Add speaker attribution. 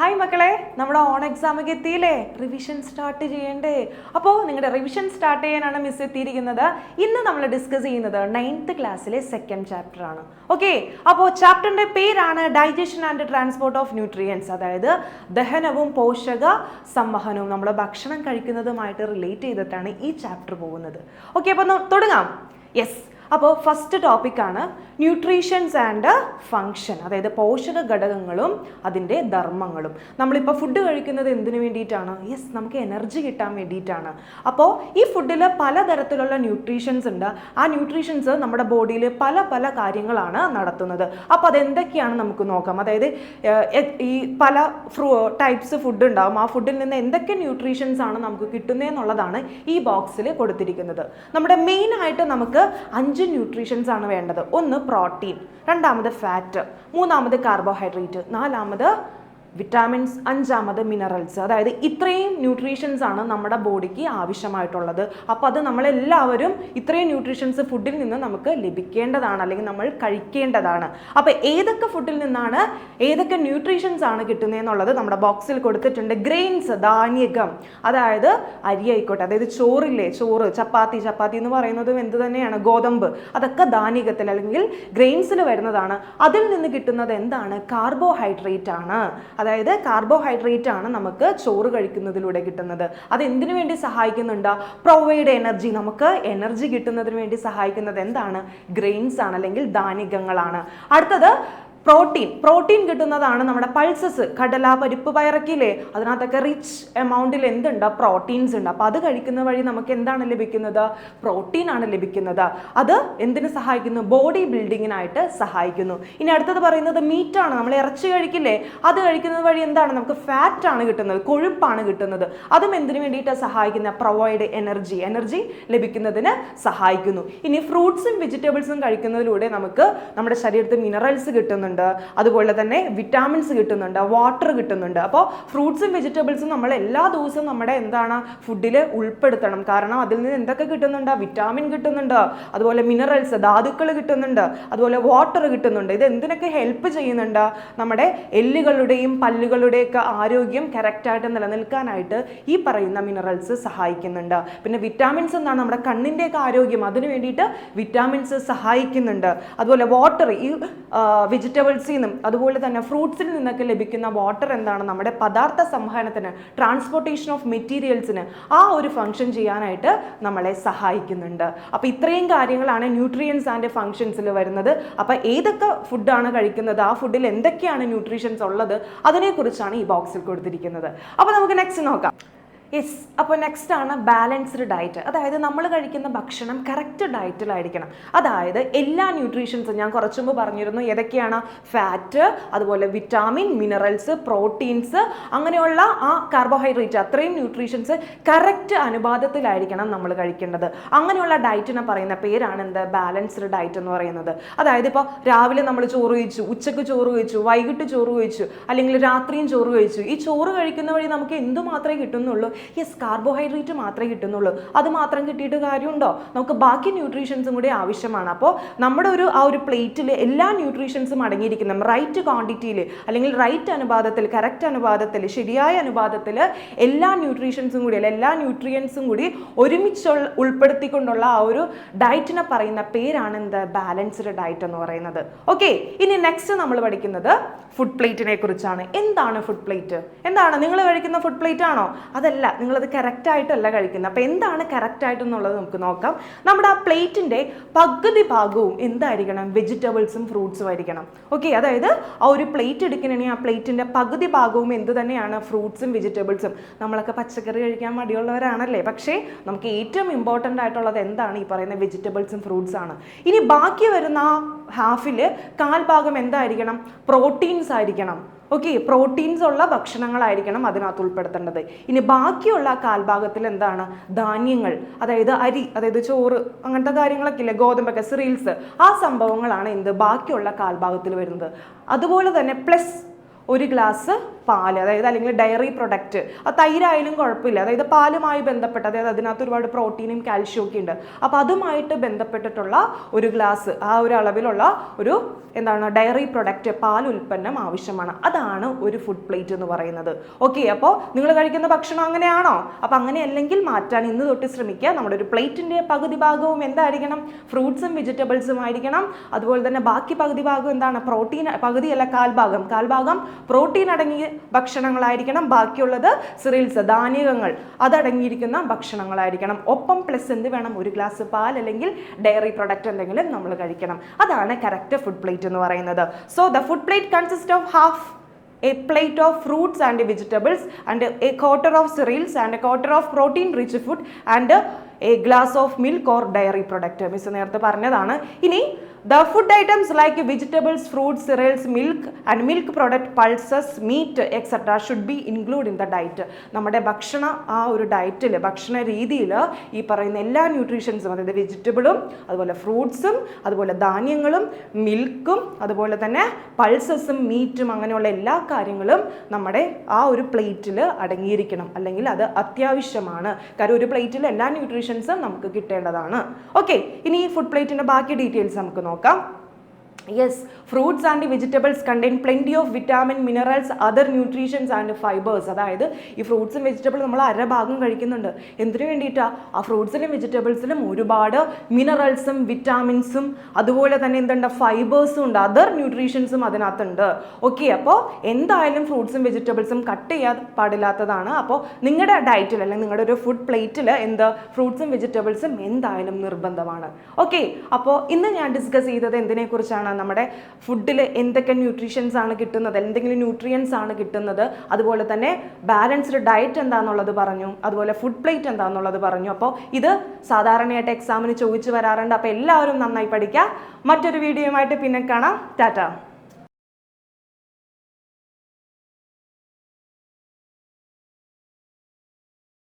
Speaker 1: Hi മക്കളെ. നമ്മുടെ on എക്സാമൊക്കെ എത്തിയില്ലേ? റിവിഷൻ സ്റ്റാർട്ട് ചെയ്യണ്ടേ. അപ്പോൾ നിങ്ങളുടെ റിവിഷൻ സ്റ്റാർട്ട് ചെയ്യാനാണ് മിസ് എത്തിയിരിക്കുന്നത്. ഇന്ന് നമ്മൾ ഡിസ്കസ് ചെയ്യുന്നത് നയൻത്ത് ക്ലാസ്സിലെ സെക്കൻഡ് ചാപ്റ്റർ ആണ്. ഓക്കെ അപ്പോൾ ചാപ്റ്ററിന്റെ പേരാണ് digestion and transport of nutrients അതായത് ദഹനവും പോഷക സംവഹനവും. നമ്മൾ ഭക്ഷണം കഴിക്കുന്നതുമായിട്ട് റിലേറ്റ് ചെയ്തിട്ടാണ് ഈ ചാപ്റ്റർ പോകുന്നത്. ഓക്കെ അപ്പോൾ തുടങ്ങാം. യെസ് അപ്പോൾ ഫസ്റ്റ് ടോപ്പിക്കാണ് ന്യൂട്രീഷൻസ് ആൻഡ് ഫങ്ഷൻ അതായത് പോഷക ഘടകങ്ങളും അതിന്റെ ധർമ്മങ്ങളും. നമ്മളിപ്പോൾ ഫുഡ് കഴിക്കുന്നത് എന്തിനു വേണ്ടിയിട്ടാണ്? യെസ് നമുക്ക് എനർജി കിട്ടാൻ വേണ്ടിയിട്ടാണ്. അപ്പോൾ ഈ ഫുഡിൽ പലതരത്തിലുള്ള ന്യൂട്രീഷൻസ് ഉണ്ട്. ആ ന്യൂട്രീഷൻസ് നമ്മുടെ ബോഡിയിൽ പല പല കാര്യങ്ങളാണ് നടത്തുന്നത്. അപ്പോൾ അതെന്തൊക്കെയാണ് നമുക്ക് നോക്കാം? അതായത് ഈ പല ഫ്രൂ ടൈപ്സ് ഫുഡ് ഉണ്ടാകും ആ ഫുഡിൽ നിന്ന് എന്തൊക്കെ ന്യൂട്രീഷൻസ് ആണ് നമുക്ക് കിട്ടുന്നതെന്നുള്ളതാണ് ഈ ബോക്സിൽ കൊടുത്തിരിക്കുന്നത്. നമ്മുടെ മെയിൻ ആയിട്ട് നമുക്ക് അഞ്ച് ന്യൂട്രീഷൻസ് ആണ് വേണ്ടത്. ഒന്ന് പ്രോട്ടീൻ രണ്ടാമത് ഫാറ്റ് മൂന്നാമത് കാർബോഹൈഡ്രേറ്റ് നാലാമത് വിറ്റാമിൻസ് അഞ്ചാമത് മിനറൽസ്. അതായത് ഇത്രയും ന്യൂട്രീഷൻസ് ആണ് നമ്മുടെ ബോഡിക്ക് ആവശ്യമായിട്ടുള്ളത്. അപ്പോൾ അത് നമ്മളെല്ലാവരും ഇത്രയും ന്യൂട്രീഷൻസ് ഫുഡിൽ നിന്ന് നമുക്ക് ലഭിക്കേണ്ടതാണ് അല്ലെങ്കിൽ നമ്മൾ കഴിക്കേണ്ടതാണ്. അപ്പോൾ ഏതൊക്കെ ഫുഡിൽ നിന്നാണ് ഏതൊക്കെ ന്യൂട്രീഷൻസ് ആണ് കിട്ടുന്നതെന്നുള്ളത് നമ്മുടെ ബോക്സിൽ കൊടുത്തിട്ടുണ്ട്. ഗ്രെയിൻസ് ധാന്യകം. അതായത് അരി ആയിക്കോട്ടെ അതായത് ചോറില്ലേ ചോറ് ചപ്പാത്തി ചപ്പാത്തി എന്ന് പറയുന്നതും എന്ത് തന്നെയാണ്? ഗോതമ്പ്. അതൊക്കെ ധാന്യകത്തിൽ അല്ലെങ്കിൽ ഗ്രെയിൻസിൽ വരുന്നതാണ്. അതിൽ നിന്ന് കിട്ടുന്നത് എന്താണ്? കാർബോഹൈഡ്രേറ്റ് ആണ്. അതായത് കാർബോഹൈഡ്രേറ്റ് ആണ് നമുക്ക് ചോറ് കഴിക്കുന്നതിലൂടെ കിട്ടുന്നത്. അത് എന്തിനു വേണ്ടി സഹായിക്കുന്നുണ്ട്? പ്രൊവൈഡ് എനർജി നമുക്ക് എനർജി കിട്ടുന്നതിന് വേണ്ടി സഹായിക്കുന്നത് എന്താണ്? ഗ്രെയിൻസ് ആണ് അല്ലെങ്കിൽ ധാന്യങ്ങളാണ്. അടുത്തത് പ്രോട്ടീൻ പ്രോട്ടീൻ കിട്ടുന്നതാണ് നമ്മുടെ പൾസസ് കടല പരിപ്പ് പയറക്കില്ലേ അതിനകത്തൊക്കെ റിച്ച് എമൗണ്ടിൽ എന്തുണ്ട്? പ്രോട്ടീൻസ് ഉണ്ട്. അപ്പോൾ അത് കഴിക്കുന്ന വഴി നമുക്ക് എന്താണ് ലഭിക്കുന്നത്? പ്രോട്ടീൻ ആണ് ലഭിക്കുന്നത്. അത് എന്തിനു സഹായിക്കുന്നു? ബോഡി ബിൽഡിങ്ങിനായിട്ട് സഹായിക്കുന്നു. ഇനി അടുത്തത് പറയുന്നത് മീറ്റ് ആണ്. നമ്മൾ ഇറച്ചി കഴിക്കില്ലേ? അത് കഴിക്കുന്നത് വഴി എന്താണ്? നമുക്ക് ഫാറ്റ് ആണ് കിട്ടുന്നത്. കൊഴുപ്പാണ് കിട്ടുന്നത്. അതും എന്തിനു വേണ്ടിയിട്ട് സഹായിക്കുന്ന? പ്രൊവൈഡ് എനർജി എനർജി ലഭിക്കുന്നതിന് സഹായിക്കുന്നു. ഇനി ഫ്രൂട്ട്സും വെജിറ്റബിൾസും കഴിക്കുന്നതിലൂടെ നമുക്ക് നമ്മുടെ ശരീരത്തിൽ മിനറൽസ് കിട്ടുന്നുണ്ട്. അതുപോലെ തന്നെ വിറ്റാമിൻസ് കിട്ടുന്നുണ്ട് വാട്ടർ കിട്ടുന്നുണ്ട്. അപ്പോൾ ഫ്രൂട്ട്സും വെജിറ്റബിൾസും നമ്മൾ എല്ലാ ദിവസവും നമ്മുടെ എന്താണ് ഫുഡിൽ ഉൾപ്പെടുത്തണം. കാരണം അതിൽ നിന്ന് എന്തൊക്കെ കിട്ടുന്നുണ്ട്? വിറ്റാമിൻ കിട്ടുന്നുണ്ട്. അതുപോലെ മിനറൽസ് ധാതുക്കൾ കിട്ടുന്നുണ്ട്. അതുപോലെ വാട്ടർ കിട്ടുന്നുണ്ട്. ഇത് എന്തിനൊക്കെ ഹെൽപ്പ് ചെയ്യുന്നുണ്ട്? നമ്മുടെ എല്ലുകളുടെയും പല്ലുകളുടെയൊക്കെ ആരോഗ്യം കറക്റ്റായിട്ട് നിലനിൽക്കാനായിട്ട് ഈ പറയുന്ന മിനറൽസ് സഹായിക്കുന്നുണ്ട്. പിന്നെ വിറ്റാമിൻസ് എന്താണ്? നമ്മുടെ കണ്ണിന്റെയൊക്കെ ആരോഗ്യം. അതിനു വേണ്ടിയിട്ട് വിറ്റാമിൻസ് സഹായിക്കുന്നുണ്ട്. അതുപോലെ വാട്ടർ ഈ വെജിറ്റബിൾസിൽ നിന്നും അതുപോലെ തന്നെ ഫ്രൂട്ട്സിൽ നിന്നൊക്കെ ലഭിക്കുന്ന വാട്ടർ എന്താണ് നമ്മുടെ പദാർത്ഥ സംഹരണത്തിന് ട്രാൻസ്പോർട്ടേഷൻ ഓഫ് മെറ്റീരിയൽസിന് ആ ഒരു ഫംഗ്ഷൻ ചെയ്യാനായിട്ട് നമ്മളെ സഹായിക്കുന്നുണ്ട്. അപ്പോൾ ഇത്രയും കാര്യങ്ങളാണ് ന്യൂട്രിയൻസ് ആൻഡ് ഫംഗ്ഷൻസിൽ വരുന്നത്. അപ്പോൾ ഏതൊക്കെ ഫുഡാണ് കഴിക്കുന്നത് ആ ഫുഡിൽ എന്തൊക്കെയാണ് ന്യൂട്രീഷൻസ് ഉള്ളത് അതിനെക്കുറിച്ചാണ് ഈ ബോക്സിൽ കൊടുത്തിരിക്കുന്നത്. അപ്പോൾ നമുക്ക് നെക്സ്റ്റ് നോക്കാം. യെസ് അപ്പോൾ നെക്സ്റ്റ് ആണ് ബാലൻസ്ഡ് ഡയറ്റ് അതായത് നമ്മൾ കഴിക്കുന്ന ഭക്ഷണം കറക്റ്റ് ഡയറ്റിലായിരിക്കണം അതായത് എല്ലാ ന്യൂട്രീഷൻസും ഞാൻ കുറച്ചു മുമ്പ് പറഞ്ഞിരുന്നു ഏതൊക്കെയാണ്? ഫാറ്റ് അതുപോലെ വിറ്റാമിൻ മിനറൽസ് പ്രോട്ടീൻസ് അങ്ങനെയുള്ള ആ കാർബോഹൈഡ്രേറ്റ് അത്രയും ന്യൂട്രീഷൻസ് കറക്റ്റ് അനുപാതത്തിലായിരിക്കണം നമ്മൾ കഴിക്കേണ്ടത്. അങ്ങനെയുള്ള ഡയറ്റിനെ പറയുന്ന പേരാണ് എന്ത്? ബാലൻസ്ഡ് ഡയറ്റ് എന്ന് പറയുന്നത്. അതായത് ഇപ്പോൾ രാവിലെ നമ്മൾ ചോറ് കഴിച്ചു ഉച്ചയ്ക്ക് ചോറ് കഴിച്ചു വൈകിട്ട് ചോറ് കഴിച്ചു അല്ലെങ്കിൽ രാത്രിയും ചോറ് കഴിച്ചു. ഈ ചോറ് കഴിക്കുന്ന വഴി നമുക്ക് എന്തുമാത്രമേ കിട്ടുന്നുള്ളൂ? യെസ് കാർബോഹൈഡ്രേറ്റ് മാത്രമേ കിട്ടുന്നുള്ളൂ. അത് മാത്രം കിട്ടിയിട്ട് കാര്യമുണ്ടോ? നമുക്ക് ബാക്കി ന്യൂട്രീഷൻസും കൂടി ആവശ്യമാണ്. അപ്പോൾ നമ്മുടെ ഒരു ആ ഒരു പ്ലേറ്റിൽ എല്ലാ ന്യൂട്രീഷൻസും അടങ്ങിയിരിക്കുന്ന റൈറ്റ് ക്വാണ്ടിറ്റിയിൽ അല്ലെങ്കിൽ റൈറ്റ് അനുപാതത്തിൽ കറക്റ്റ് അനുപാതത്തിൽ ശരിയായ അനുപാതത്തിൽ എല്ലാ ന്യൂട്രീഷൻസും കൂടി അല്ലെങ്കിൽ എല്ലാ ന്യൂട്രിയൻസും കൂടി ഒരുമിച്ച് ഉൾപ്പെടുത്തിക്കൊണ്ടുള്ള ആ ഒരു ഡയറ്റിനെ പറയുന്ന പേരാണ് എന്ത്? ബാലൻസ്ഡ് ഡയറ്റ് എന്ന് പറയുന്നത്. ഓക്കെ ഇനി നെക്സ്റ്റ് നമ്മൾ പഠിക്കുന്നത് ഫുഡ് പ്ലേറ്റിനെ കുറിച്ചാണ്. എന്താണ് ഫുഡ് പ്ലേറ്റ് എന്താണ്? നിങ്ങൾ കഴിക്കുന്ന ഫുഡ് പ്ലേറ്റ് ആണോ? അതല്ല. നിങ്ങളത് കറക്റ്റ് ആയിട്ടല്ല കഴിക്കുന്നത്. അപ്പോൾ എന്താണ് കറക്റ്റ് ആയിട്ടെന്നുള്ളത് നമുക്ക് നോക്കാം. നമ്മുടെ ആ പ്ലേറ്റിന്റെ പകുതി ഭാഗവും എന്തായിരിക്കണം? വെജിറ്റബിൾസും ഫ്രൂട്ട്സും ആയിരിക്കണം. ഓക്കെ അതായത് ആ ഒരു പ്ലേറ്റ് എടുക്കണമെങ്കിൽ ആ പ്ലേറ്റിന്റെ പകുതി ഭാഗവും എന്ത് തന്നെയാണ്? ഫ്രൂട്ട്സും വെജിറ്റബിൾസും നമ്മളൊക്കെ പച്ചക്കറി കഴിക്കാൻ മടിയുള്ളവരാണല്ലേ? പക്ഷേ നമുക്ക് ഏറ്റവും ഇമ്പോർട്ടന്റ് ആയിട്ടുള്ളത് എന്താണ്? ഈ പറയുന്ന വെജിറ്റബിൾസും ഫ്രൂട്ട്സ് ആണ്. ഇനി ബാക്കി വരുന്ന ഹാഫിൽ കാൽഭാഗം എന്തായിരിക്കണം? പ്രോട്ടീൻസ് ആയിരിക്കണം. ഓക്കെ പ്രോട്ടീൻസ് ഉള്ള ഭക്ഷണങ്ങളായിരിക്കണം അതിനകത്ത് ഉൾപ്പെടുത്തേണ്ടത്. ഇനി ബാക്കിയുള്ള കാൽഭാഗത്തിൽ എന്താണ്? ധാന്യങ്ങൾ അതായത് അരി അതായത് ചോറ് അങ്ങനത്തെ കാര്യങ്ങളൊക്കെ ഇല്ലേ? ഗോതമ്പൊക്കെ സിറീൽസ് ആ സംഭവങ്ങളാണ് എന്ത്? ബാക്കിയുള്ള കാൽഭാഗത്തിൽ വരുന്നത്. അതുപോലെ തന്നെ പ്ലസ് ഒരു ഗ്ലാസ് പാൽ അതായത് അല്ലെങ്കിൽ ഡയറി പ്രൊഡക്റ്റ് ആ തൈരായാലും കുഴപ്പമില്ല. അതായത് പാലുമായി ബന്ധപ്പെട്ട് അതായത് അതിനകത്ത് ഒരുപാട് പ്രോട്ടീനും കാൽഷ്യം ഒക്കെ ഉണ്ട്. അപ്പോൾ അതുമായിട്ട് ബന്ധപ്പെട്ടിട്ടുള്ള ഒരു ഗ്ലാസ് ആ ഒരു അളവിലുള്ള ഒരു എന്താണ് ഡയറി പ്രൊഡക്റ്റ് പാൽ ഉൽപ്പന്നം ആവശ്യമാണ്. അതാണ് ഒരു ഫുഡ് പ്ലേറ്റ് എന്ന് പറയുന്നത്. ഓക്കെ അപ്പോൾ നിങ്ങൾ കഴിക്കുന്ന ഭക്ഷണം അങ്ങനെയാണോ? അപ്പോൾ അങ്ങനെ അല്ലെങ്കിൽ മാറ്റാൻ ഇന്ന് തൊട്ട് ശ്രമിക്കുക. നമ്മുടെ ഒരു പ്ലേറ്റിന്റെ പകുതി ഭാഗവും എന്തായിരിക്കണം? ഫ്രൂട്ട്സും വെജിറ്റബിൾസും ആയിരിക്കണം. അതുപോലെ തന്നെ ബാക്കി പകുതി ഭാഗം എന്താണ്? പ്രോട്ടീൻ പകുതിയല്ല കാൽഭാഗം. കാൽഭാഗം പ്രോട്ടീൻ അടങ്ങിയ ഭക്ഷണങ്ങളായിരിക്കണം. ബാക്കിയുള്ളത് സിറിൽസ് ധാന്യകങ്ങൾ അതടങ്ങിയിരിക്കുന്ന ഭക്ഷണങ്ങളായിരിക്കണം. ഒപ്പം പ്ലസ് എന്ത് വേണം? ഒരു ഗ്ലാസ് പാൽ അല്ലെങ്കിൽ ഡയറി പ്രൊഡക്റ്റ് എന്തെങ്കിലും നമ്മൾ കഴിക്കണം. അതാണ് കറക്റ്റ് ഫുഡ് പ്ലേറ്റ് എന്ന് പറയുന്നത്. So the food plate consist of half a plate of fruits and vegetables and a quarter of cereals and a quarter of protein rich food and a glass of milk or dairy product miss നേരത്തെ പറഞ്ഞതാണ്. ഇനി the food items like vegetables fruits cereals milk and milk product pulses meat etcetera should be include in the diet നമ്മുടെ ഭക്ഷണ ആ ഒരു ഡയറ്റിൽ ഭക്ഷണ രീതിയിൽ ഈ പറയുന്ന എല്ലാ ന്യൂട്രീഷൻസും അതായത് വെജിറ്റബിളും അതുപോലെ ഫ്രൂട്ട്സും അതുപോലെ ധാന്യങ്ങളും മിൽക്കും അതുപോലെ തന്നെ പൾസസും മീറ്റും അങ്ങനെയുള്ള എല്ലാ കാര്യങ്ങളും നമ്മുടെ ആ ഒരു പ്ലേറ്റിൽ അടങ്ങിയിരിക്കണം. അല്ലെങ്കിൽ അത് അത്യാവശ്യമാണ്. കാരണം ഒരു പ്ലേറ്റിൽ എല്ലാ ന്യൂട്രീഷൻസും നമുക്ക് കിട്ടേണ്ടതാണ്. ഓക്കെ ഇനി ഈ ഫുഡ് പ്ലേറ്റിന്റെ ബാക്കി ഡീറ്റെയിൽസ് നമുക്ക് നോക്കാം. നോക്കാം. Yes fruits and vegetables contain plenty of vitamin minerals other nutritions and fibres അതായത് ഈ ഫ്രൂട്ട്സും വെജിറ്റബിളും നമ്മൾ അര ഭാഗം കഴിക്കുന്നുണ്ട്. എന്തിനു വേണ്ടിയിട്ടാണ് ആ ഫ്രൂട്ട്സിലും വെജിറ്റബിൾസിലും ഒരുപാട് മിനറൽസും വിറ്റാമിൻസും അതുപോലെ തന്നെ എന്തുണ്ട്? ഫൈബേഴ്സും ഉണ്ട്. അതർ ന്യൂട്രീഷൻസും അതിനകത്തുണ്ട്. ഓക്കെ അപ്പോൾ എന്തായാലും ഫ്രൂട്ട്സും വെജിറ്റബിൾസും കട്ട് ചെയ്യാൻ പാടില്ലാത്തതാണ്. അപ്പോൾ നിങ്ങളുടെ ഡയറ്റിൽ അല്ലെങ്കിൽ നിങ്ങളുടെ ഒരു ഫുഡ് പ്ലേറ്റിൽ എന്ത്? ഫ്രൂട്ട്സും വെജിറ്റബിൾസും എന്തായാലും നിർബന്ധമാണ്. ഓക്കെ അപ്പോൾ ഇന്ന് ഞാൻ ഡിസ്കസ് ചെയ്തത് എന്തിനെക്കുറിച്ചാണ്? നമ്മുടെ ഫുഡിൽ എന്തൊക്കെ ന്യൂട്രീഷൻസ് ആണ് കിട്ടുന്നത് എന്തെങ്കിലും ന്യൂട്രിയൻസ് ആണ് കിട്ടുന്നത് അതുപോലെ തന്നെ ബാലൻസ്ഡ് ഡയറ്റ് എന്താണെന്നുള്ളത് പറഞ്ഞു അതുപോലെ ഫുഡ് പ്ലേറ്റ് എന്താണെന്നുള്ളത് പറഞ്ഞു. അപ്പോൾ ഇത് സാധാരണയായിട്ട് എക്സാമിന് ചോദിച്ചു വരാറുണ്ട്. അപ്പോൾ എല്ലാവരും നന്നായി പഠിക്കുക മറ്റൊരു വീഡിയോയുമായിട്ട് പിന്നെ കാണാം. ടാറ്റ.